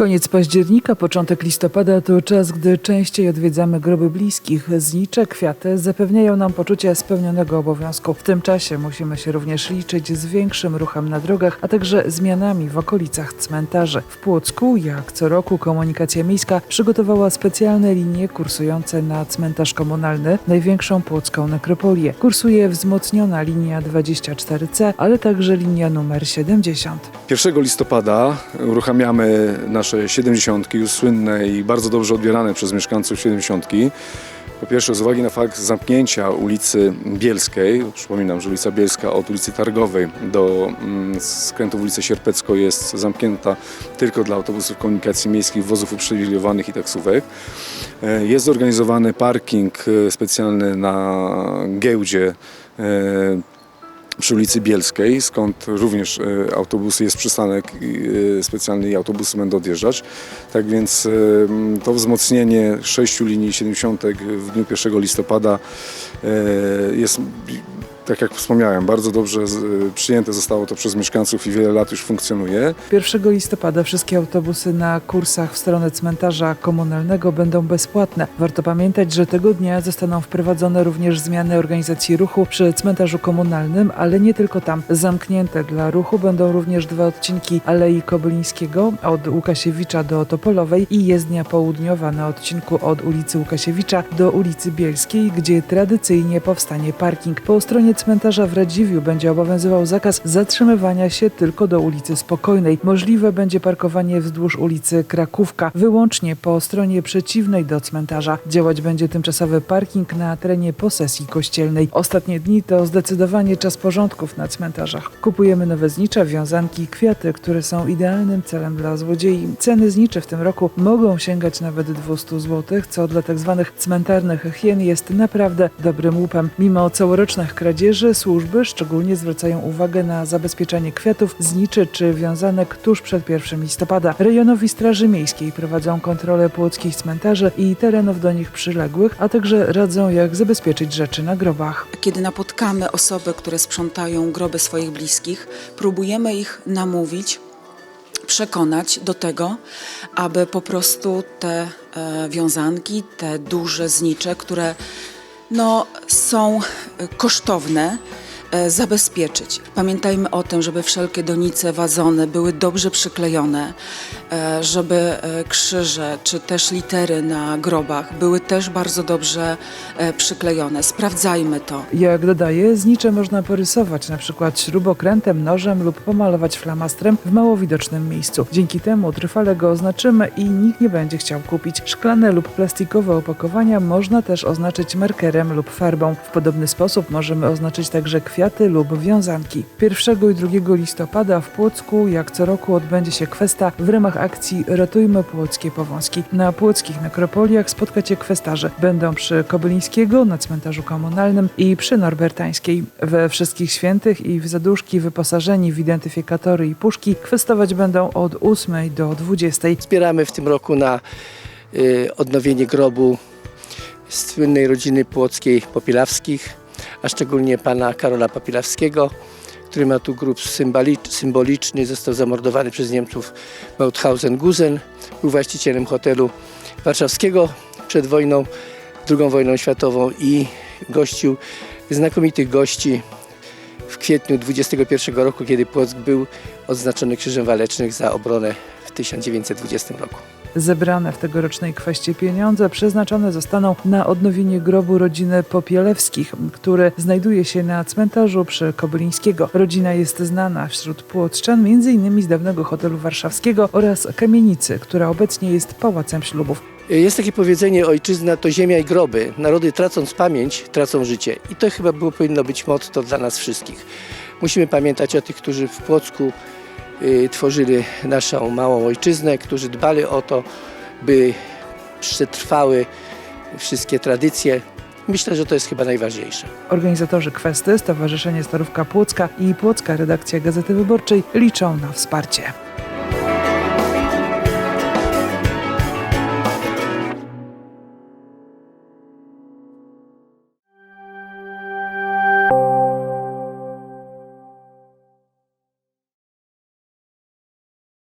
Koniec października, początek listopada to czas, gdy częściej odwiedzamy groby bliskich. Znicze, kwiaty zapewniają nam poczucie spełnionego obowiązku. W tym czasie musimy się również liczyć z większym ruchem na drogach, a także zmianami w okolicach cmentarzy. W Płocku, jak co roku, komunikacja miejska przygotowała specjalne linie kursujące na cmentarz komunalny, największą płocką nekropolię. Kursuje wzmocniona linia 24C, ale także linia numer 70. 1 listopada uruchamiamy nasze 70, już słynne i bardzo dobrze odbierane przez mieszkańców 70. Po pierwsze z uwagi na fakt zamknięcia ulicy Bielskiej, przypominam, że ulica Bielska od ulicy Targowej do mm, skrętu w ulicę Sierpecką jest zamknięta tylko dla autobusów komunikacji miejskich, wozów uprzywilejowanych i taksówek. E, Jest zorganizowany parking e, specjalny na giełdzie e, przy ulicy Bielskiej, skąd również e, autobusy, jest przystanek e, specjalny i autobusy będą odjeżdżać. Tak więc e, to wzmocnienie sześciu linii 70 w dniu 1 listopada jest, tak jak wspomniałem, bardzo dobrze z- przyjęte zostało to przez mieszkańców i wiele lat już funkcjonuje. 1 listopada wszystkie autobusy na kursach w stronę cmentarza komunalnego będą bezpłatne. Warto pamiętać, że tego dnia zostaną wprowadzone również zmiany organizacji ruchu przy cmentarzu komunalnym, ale nie tylko tam. Zamknięte dla ruchu będą również dwa odcinki Alei Kobylińskiego od Łukasiewicza do Topolowej i jezdnia południowa na odcinku od ulicy Łukasiewicza do ulicy Bielskiej, gdzie tradycyjnie powstanie parking. Po stronie cmentarza w Radziwiu będzie obowiązywał zakaz zatrzymywania się tylko do ulicy Spokojnej. Możliwe będzie parkowanie wzdłuż ulicy Krakówka, wyłącznie po stronie przeciwnej do cmentarza. Działać będzie tymczasowy parking na terenie posesji kościelnej. Ostatnie dni to zdecydowanie czas porządków na cmentarzach. Kupujemy nowe znicze, wiązanki, kwiaty, które są idealnym celem dla złodziei. Ceny zniczy w tym roku mogą sięgać nawet 200 zł, co dla tzw. cmentarnych hien jest naprawdę dobrym łupem. Mimo całorocznych kradzieży służby szczególnie zwracają uwagę na zabezpieczanie kwiatów, zniczy czy wiązanek tuż przed 1 listopada. Rejonowi Straży Miejskiej prowadzą kontrolę płockich cmentarzy i terenów do nich przyległych, a także radzą jak zabezpieczyć rzeczy na grobach. Kiedy napotkamy osoby, które sprzątają groby swoich bliskich, próbujemy ich namówić, przekonać do tego, aby po prostu te e, wiązanki, te duże znicze, które no, są kosztowne, zabezpieczyć. Pamiętajmy o tym, żeby wszelkie donice, wazony były dobrze przyklejone, e, żeby e, krzyże czy też litery na grobach były też bardzo dobrze e, przyklejone. Sprawdzajmy to. Jak dodaje, znicze można porysować na przykład śrubokrętem, nożem lub pomalować flamastrem w mało widocznym miejscu. Dzięki temu trwale go oznaczymy i nikt nie będzie chciał kupić. Szklane lub plastikowe opakowania można też oznaczyć markerem lub farbą. W podobny sposób możemy oznaczyć także kwiaty lub wiązanki. 1 i 2 listopada w Płocku, jak co roku, odbędzie się kwesta w ramach akcji Ratujmy Płockie Powązki. Na płockich nekropoliach spotkacie kwestarzy. Będą przy Kobylińskiego, na cmentarzu komunalnym i przy Norbertańskiej. We Wszystkich Świętych i w Zaduszki wyposażeni w identyfikatory i puszki kwestować będą od 8 do 20. Zbieramy w tym roku na y, odnowienie grobu słynnej rodziny płockiej Popilawskich, a szczególnie pana Karola Popilawskiego, który ma tu grób symboli- symboliczny. Został zamordowany przez Niemców Mauthausen-Gusen. Był właścicielem hotelu warszawskiego przed wojną, II wojną światową i gościł znakomitych gości kwietniu 21 roku, kiedy Płock był odznaczony Krzyżem Walecznych za obronę w 1920 roku. Zebrane w tegorocznej kweście pieniądze przeznaczone zostaną na odnowienie grobu rodziny Popielewskich, który znajduje się na cmentarzu przy Kobylińskiego. Rodzina jest znana wśród płotrzczan m.in. z dawnego hotelu warszawskiego oraz kamienicy, która obecnie jest pałacem ślubów. Jest takie powiedzenie, ojczyzna to ziemia i groby. Narody tracąc pamięć, tracą życie. I to chyba było, powinno być motto dla nas wszystkich. Musimy pamiętać o tych, którzy w Płocku y, tworzyli naszą małą ojczyznę, którzy dbali o to, by przetrwały wszystkie tradycje. Myślę, że to jest chyba najważniejsze. Organizatorzy kwesty, Stowarzyszenie Starówka Płocka i Płocka Redakcja Gazety Wyborczej liczą na wsparcie.